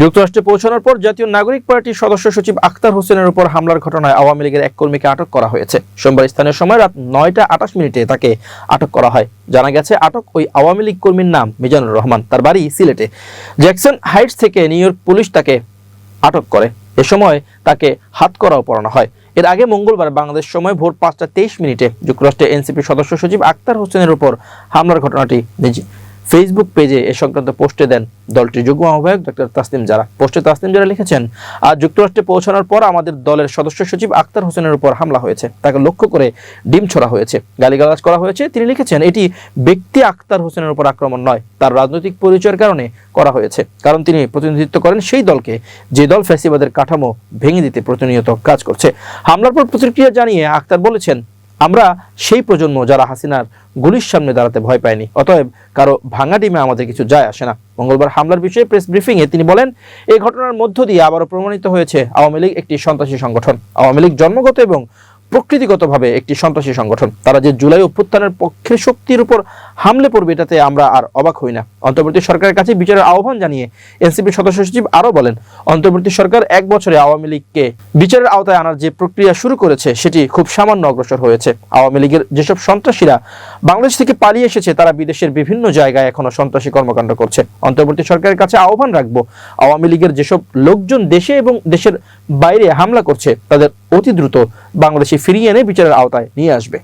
যুক্তরাষ্ট্রে পৌঁছানোর পর জাতীয় নাগরিক পার্টির সদস্য সচিব আখতার হোসেনের উপর হামলার ঘটনায় আওয়ামী লীগের এক কর্মীকে আটক করা হয়েছে। সোমবার স্থানীয় সময় রাত নয়টা আটাশ মিনিটে তাকে আটক করা হয়। জানা গেছে, আটক ওই আওয়ামী লীগ কর্মীর নাম মিজানুর রহমান। তার বাড়ি সিলেটে। জ্যাকসন হাইটস থেকে নিউ ইয়র্ক পুলিশ তাকে আটক করে। এ সময় তাকে হাত করাও পরানো হয়। এর আগে মঙ্গলবার বাংলাদেশ সময় ভোর পাঁচটা তেইশ মিনিটে যুক্তরাষ্ট্রের এনসিপি সদস্য সচিব আক্তার হোসেনের উপর হামলার ঘটনাটি ফেসবুক পেজে এ সংক্রান্ত পোস্টে দেন দলটির যুগ্ম আহ্বায়ক ডক্টর তাসলিম জারা। পোস্টে তাসলিম জারা লিখেছেন, আজ যুক্তরাষ্ট্রে পৌঁছানোর পর আমাদের দলের সদস্য সচিব আক্তার হোসেনের উপর হামলা হয়েছে। তাকে লক্ষ্য করে ডিম ছড়া হয়েছে। গালিগালাজ করা হয়েছে। তিনি লিখেছেন, এটি ব্যক্তি আক্তার হোসেনের উপর আক্রমণ নয়, তার রাজনৈতিক পরিচয়ের কারণে করা হয়েছে। কারণ তিনি প্রতিনিধিত্ব করেন সেই দলকে, যে দল ফ্যাসিবাদের কাঠামো ভেঙে দিতে প্রতিনিয়ত কাজ করছে। হামলার পর প্রতিক্রিয়া জানিয়ে আক্তার বলেছেন আমরা সেই প্রজন্ম যারা হাসিনার গুলির সামনে দাঁড়াতে ভয় পায়নি, অতএব কারও ভাঙা ডিমে আমাদের কিছু যায় আসে না। মঙ্গলবার হামলার বিষয়ে প্রেস ব্রিফিংয়ে তিনি বলেন এই ঘটনার মধ্য দিয়ে আবারও প্রমাণিত হয়েছে আওয়ামী লীগ একটি সন্ত্রাসী সংগঠন। আওয়ামী লীগ জন্মগত এবং প্রকৃতিগতভাবে একটি সন্ত্রাসী সংগঠন। তারা যে জুলাই অভ্যুত্থানের পক্ষে শক্তির উপর হামলে পড়বে এটাতে আমরা আর অবাক হই না। অন্তর্বর্তী সরকারের কাছে বিচারের আহ্বান জানিয়ে এনসিপির সদস্য সচিব আরও বলেন, অন্তর্বর্তী সরকার এক বছরে আওয়ামী লীগকে বিচারের আওতায় আনার যে প্রক্রিয়া শুরু করেছে, সেটি খুব সামান্য অগ্রসর হয়েছে। আওয়ামী লীগের যেসব সন্ত্রাসীরা বাংলাদেশ থেকে পালিয়ে এসেছে, তারা বিদেশের বিভিন্ন জায়গায় এখনও সন্ত্রাসী কর্মকাণ্ড করছে। অন্তর্বর্তী সরকারের কাছে আহ্বান রাখব, আওয়ামী লীগের যেসব লোকজন দেশে এবং দেশের বাইরে হামলা করছে, তাদের অতি দ্রুত বাংলাদেশে ফিরিয়ে এনে বিচারের আওতায় নিয়ে আসবে।